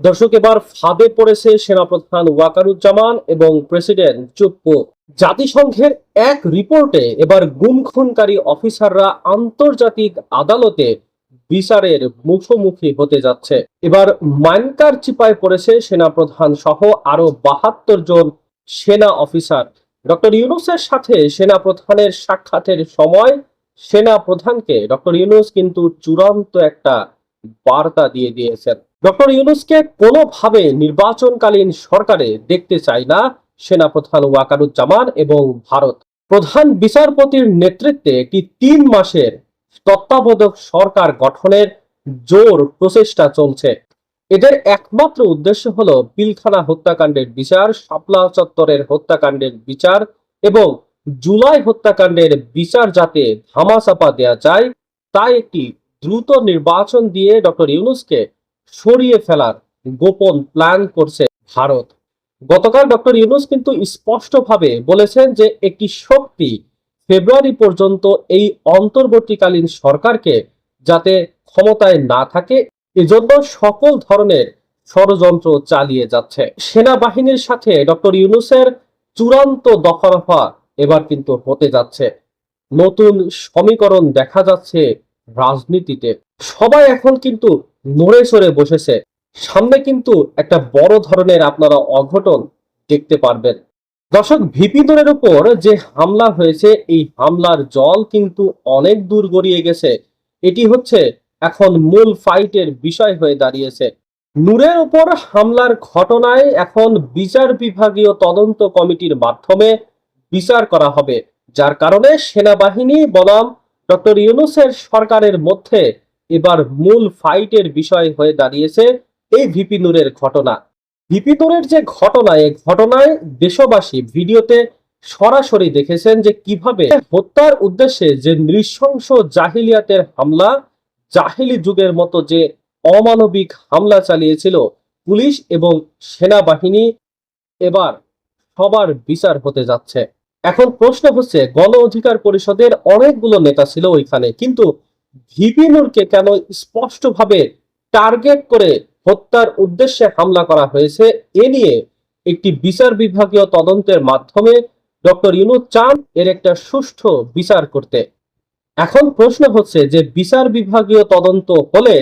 দর্শক, এবার ফাঁদে পড়েছে সেনাপ্রধান ওয়াকারুজ্জামান এবং প্রেসিডেন্ট চুপ্পু। জাতিসংঘের এক রিপোর্টে এবার গুমখুনকারী অফিসাররা আন্তর্জাতিক আদালতে বিচারের মুখোমুখি হতে যাচ্ছে। এবার মাইনকার চিপায় পড়েছে সেনাপ্রধান সহ আরও বাহাত্তর জন সেনা অফিসার। ডক্টর ইউনুসের সাথে সেনাপ্রধানের সাক্ষাতের সময় সেনা প্রধানকে ডক্টর ইউনুস কিন্তু চূড়ান্ত একটা বার্তা দিয়ে দিয়েছেন। ডক্টর ইউনুসকে কোনোভাবে নির্বাচনকালীন সরকারে দেখতে চায় না সেনাপ্রধান ওয়াকারুজ্জামান এবং ভারত। প্রধান বিচারপতির নেতৃত্বে একটি তিন মাসের তত্ত্বাবধায়ক সরকার গঠনের জোর প্রচেষ্টা চলছে। এদের একমাত্র উদ্দেশ্য হলো পিলখানা হত্যাকাণ্ডের বিচার, শাপলা চত্বরের হত্যাকাণ্ডের বিচার এবং জুলাই হত্যাকাণ্ডের বিচার যাতে ধামাচাপা দেওয়া যায়, তাই একটি দ্রুত নির্বাচন দিয়ে ডক্টর ইউনুসকে সরিয়ে ফেলার গোপন প্ল্যান করছে ভারত। গতকাল ডক্টর ইউনুস কিন্তু স্পষ্টভাবে বলেছেন যে একটি শক্তি ফেব্রুয়ারি পর্যন্ত এই অন্তর্বর্তীকালীন সরকারকে যাতে ক্ষমতায় না থাকে, এজন্য সকল ধরনের ষড়যন্ত্র চালিয়ে যাচ্ছে। সেনাবাহিনীর সাথে ডক্টর ইউনুসের চূড়ান্ত দফারফা এবার কিন্তু হতে যাচ্ছে। নতুন সমীকরণ দেখা যাচ্ছে রাজনীতিতে। সবাই এখন কিন্তু নড়ে সরে বসেছে। সামনে কিন্তু একটা বড় ধরনের আপনারা অঘটন দেখতে পারবেন। দর্শক ভিপিদরের উপর যে হামলা হয়েছে, এই হামলার জল কিন্তু অনেক দূর গড়িয়ে গেছে। এটি হচ্ছে এখন মূল ফাইটের বিষয় হয়ে দাঁড়িয়েছে। নূরের উপর হামলার ঘটনায় এখন বিচার বিভাগীয় তদন্ত কমিটির মাধ্যমে বিচার করা হবে। যার কারণে সেনাবাহিনী বনাম ডক্টর ইউনুসের সরকারের মধ্যে এবার মূল ফাইটের বিষয় হয়ে দাঁড়িয়েছে এই ভিপি নূরের ঘটনা। ভিপি নূরের যে ঘটনা, এই ঘটনায় দেশবাসী ভিডিওতে সরাসরি দেখেছেন যে কীভাবে হত্যার উদ্দেশ্যে যে নৃশংস জাহিলিয়াতের হামলা, জাহিলি যুগের মতো যে অমানবিক হামলা চালিয়েছিল পুলিশ এবং সেনাবাহিনী, এবার সবার বিচার হতে যাচ্ছে। এখন প্রশ্ন হচ্ছে, গণ অধিকার পরিষদের অনেকগুলো নেতা ছিল ওইখানে, কিন্তু ভিপি নূরকে কেন স্পষ্টভাবে টার্গেট করে হত্যার উদ্দেশ্যে হামলা করা হয়েছে, এ নিয়ে একটি বিচার বিভাগীয় তদন্তের মাধ্যমে ডক্টর ইউনুস চান এর একটা সুষ্ঠু বিচার করতে। এখন প্রশ্ন হচ্ছে যে বিচার বিভাগীয় তদন্ত হলে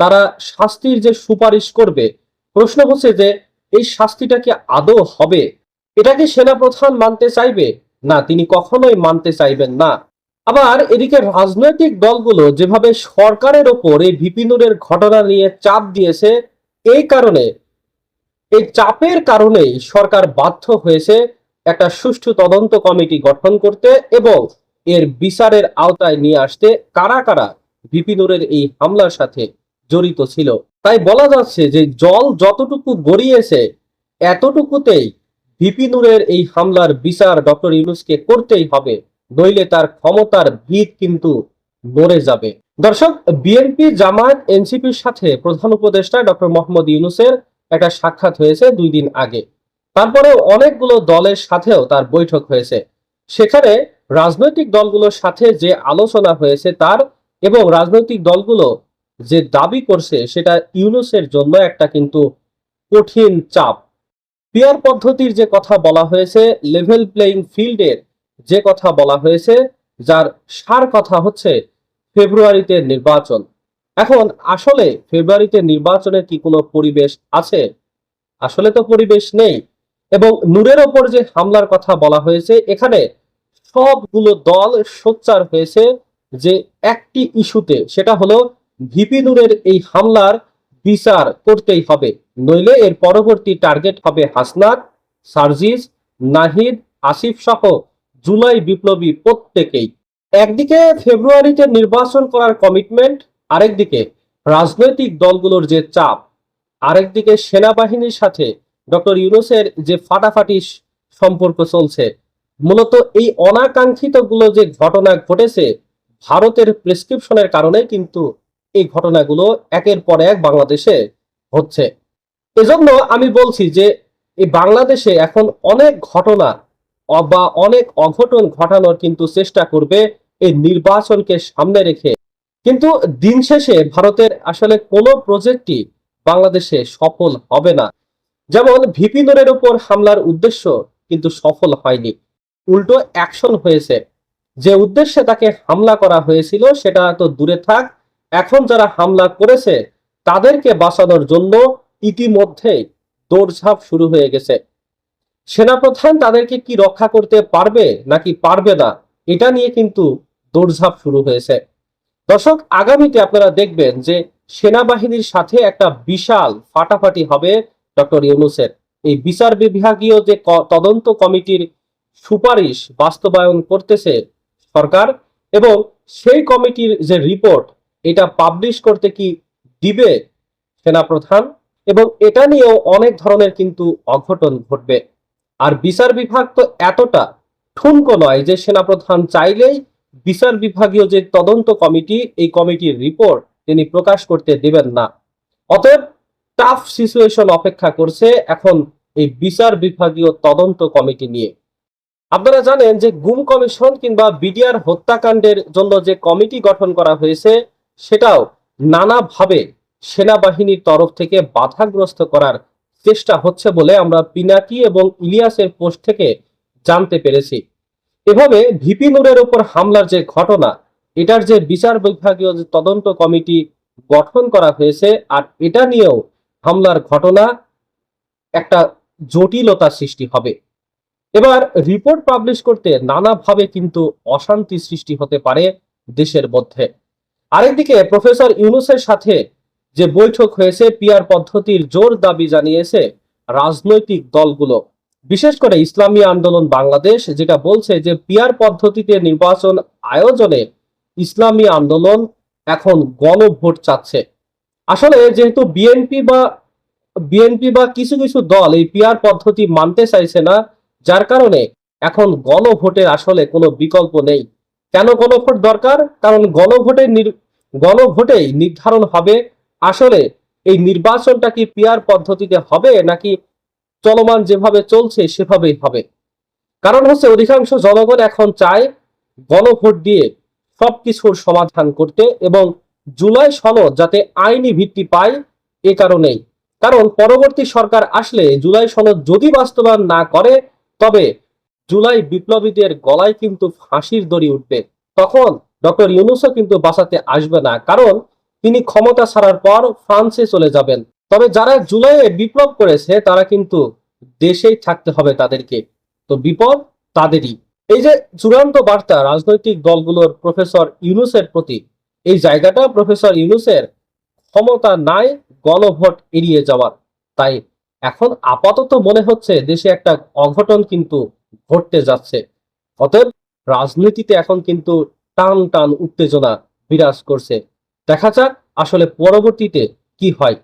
তারা শাস্তির যে সুপারিশ করবে, প্রশ্ন হচ্ছে যে এই শাস্তিটা কি আদৌ হবে? এটা কি সেনাপ্রধান মানতে চাইবে? না, তিনি কখনোই মানতে চাইবেন না। আবার এদিকে রাজনৈতিক দলগুলো যেভাবে সরকারের ওপর এই ভিপিনুরের ঘটনা নিয়ে চাপ দিয়েছে, এই কারণে, এই চাপের কারণেই সরকার বাধ্য হয়েছে একটা সুষ্ঠু তদন্ত কমিটি গঠন করতে এবং এর বিচারের আওতায় নিয়ে আসতে কারা কারা বিপিনুরের এই হামলার সাথে জড়িত ছিল। তাই বলা যাচ্ছে যে জল যতটুকু গড়িয়েছে, এতটুকুতেই বিপিনুরের এই হামলার বিচার ডক্টর ইউনুসকে করতেই হবে। নইলে তার ক্ষমতার ভিত কিন্তু নড়ে যাবে। দর্শক বিএনপি জামায়াত এনসিপির সাথে প্রধান উপদেষ্টা ডক্টর মোহাম্মদ ইউনুসের একটা সাক্ষাৎ হয়েছে দুই দিন আগে। তারপরে অনেকগুলো দলের সাথেও তার বৈঠক হয়েছে। সেখানে রাজনৈতিক দলগুলোর সাথে যে আলোচনা হয়েছে তার এবং রাজনৈতিক দলগুলো যে দাবি করছে সেটা ইউনুসের জন্য একটা কিন্তু কঠিন চাপ। পিয়ার পদ্ধতির যে কথা বলা হয়েছে লেভেল প্লেইং ফিল্ডের যে কথা বলা হয়েছে, যার সার কথা হচ্ছে ফেব্রুয়ারিতে নির্বাচন। এখন আসলে ফেব্রুয়ারিতে নির্বাচনের কি কোনো পরিবেশ আছে? আসলে তো পরিবেশ নেই। এবং নূরের ওপর যে হামলার কথা বলা হয়েছে, এখানে সবগুলো দল সোচ্চার হয়েছে যে একটি ইস্যুতে, সেটা হলো ভিপি নূরের এই হামলার বিচার করতেই হবে। নইলে এর পরবর্তী টার্গেট হবে হাসনাত, সার্জিস, নাহিদ, আসিফ সহ জুলাই বিপ্লবী প্রত্যেকেই। একদিকে ফেব্রুয়ারিতে নির্বাচন করার কমিটমেন্ট আরেকদিকে রাজনৈতিক দলগুলোর যে চাপ। আরেকদিকে সেনাবাহিনীর সাথে ডক্টর ইউনুসের যে ফাটাফাটি সম্পর্ক চলছে। মূলত এই অনাকাঙ্ক্ষিতগুলো যে ঘটনা ঘটেছে, ভারতের প্রেসক্রিপশনের কারণে কিন্তু এই ঘটনাগুলো একের পর এক বাংলাদেশে হচ্ছে। এজন্য আমি বলছি যে, এই বাংলাদেশে এখন অনেক ঘটনা বা অনেক অঘটন ঘটানোর কিন্তু চেষ্টা করবে এই নির্বাচনকে সামনে রেখে। কিন্তু দিন শেষে ভারতের আসলে কোনো প্রজেক্টই বাংলাদেশে সফল হবে না। যেমন ভিপি নুরের উপর হামলার উদ্দেশ্য কিন্তু সফল হয়নি। উল্টো অ্যাকশন হয়েছে। যে উদ্দেশ্যে তাকে হামলা করা হয়েছিল সেটা তো দূরে থাক। এখন যারা হামলা করেছে, তাদেরকে বাঁচানোর জন্য ইতিমধ্যেই দৌড়ঝাঁপ শুরু হয়ে গেছে। সেনাপ্রধান তাদেরকে কি রক্ষা করতে পারবে নাকি পারবে না, এটা নিয়ে কিন্তু দৌড়ঝাঁপ শুরু হয়েছে। দর্শক, আগামীতে আপনারা দেখবেন যে সেনাবাহিনীর সাথে একটা বিশাল ফাটাফাটি হবে ডক্টর ইউনুসের। এই বিচার বিভাগীয় যে তদন্ত কমিটির সুপারিশ বাস্তবায়ন করতেছে সরকার এবং সেই কমিটির যে রিপোর্ট, এটা পাবলিশ করতে কি দিবে সেনাপ্রধান এবং এটা নিয়েও অনেক ধরনের কিন্তু অঘটন ঘটবে। আর বিচার বিভাগ তো এতটা ঠুনকো নয় যে সেনাপ্রধান চাইলেই বিচার বিভাগীয় যে তদন্ত কমিটি, এই কমিটির রিপোর্ট তিনি প্রকাশ করতে দেবেন না। অতএব টাফ সিচুয়েশন অপেক্ষা করছে এখন এই বিচার বিভাগীয় তদন্ত কমিটি নিয়ে। আপনারা জানেন যে গুম কমিশন কিংবা বিডিআর হত্যাকাণ্ডের জন্য যে কমিটি গঠন করা হয়েছে, সেটাও নানাভাবে সেনাবাহিনীর তরফ থেকে বাধাগ্রস্ত করার চেষ্টা হচ্ছে বলে আমরা পিনাকি এবং ইলিয়াসের পোস্ট থেকে জানতে পেরেছি। এভাবে ভিপি নুরের উপর হামলার যে ঘটনা, এটার যে বিচার বিভাগীয় যে তদন্ত কমিটি গঠন করা হয়েছে, আর এটা নিয়েও হামলার ঘটনা একটা জটিলতা সৃষ্টি হবে। এবার রিপোর্ট পাবলিশ করতে নানাভাবে কিন্তু অশান্তি সৃষ্টি হতে পারে দেশের মধ্যে। আরেকদিকে প্রফেসর ইউনুসের সাথে যে বৈঠক হয়েছে পিয়ার পদ্ধতির জোর দাবি জানিয়েছে রাজনৈতিক দলগুলো। বিশেষ করে ইসলামী আন্দোলন বাংলাদেশ, যেটা বলছে যে পিয়ার পদ্ধতিতে নির্বাচন আয়োজনে ইসলামী আন্দোলন এখন গণভোট চাচ্ছে। আসলে যেহেতু বিএনপি বা বিএনপি বা কিছু কিছু দল এই পিয়ার পদ্ধতি মানতে চাইছে না, যার কারণে এখন গণভোটের আসলে কোনো বিকল্প নেই। কেন গণভোট দরকার? কারণ গণভোটের নির- গণভোটেই নির্ধারণ হবে আসলে এই নির্বাচনটা কি পিয়ার পদ্ধতিতে হবে নাকি চলমান যেভাবে চলছে সেভাবেই হবে? কারণ হচ্ছে অধিকাংশ জনগণ এখন চায় গণভোট দিয়ে সবকিছুর সমাধান করতে এবং জুলাই সনদ যাতে আইনি ভিত্তি পায় এ কারণেই। কারণ পরবর্তী সরকার আসলে জুলাই সনদ যদি বাস্তবায়ন না করে, তবে জুলাই বিপ্লবীদের গলায় কিন্তু ফাঁসির দড়ি উঠবে। তখন ডক্টর ইউনুসও কিন্তু বাঁচাতে আসবে না। কারণ তিনি ক্ষমতা ছাড়ার পর ফ্রান্সে চলে যাবেন। তবে যারা জুলাইয়ে বিপ্লব করেছে, তারা কিন্তু দেশেই থাকতে হবে তাদেরকে। তো বিপদ তাদেরই। এই যে চূড়ান্ত বার্তা রাজনৈতিক দলগুলোর প্রফেসর ইউনুসের প্রতি, এই জায়গাটা প্রফেসর ইউনুসের ক্ষমতা নাই, গণভোট এড়িয়ে যাওয়ার। তাই এখন আপাতত মনে হচ্ছে দেশে একটা অঘটন কিন্তু ঘটতে যাচ্ছে। অতএব রাজনীতিতে এখন কিন্তু টান টান উত্তেজনা বিরাজ করছে। দেখা যাক আসলে পরবর্তীতে কি হয়।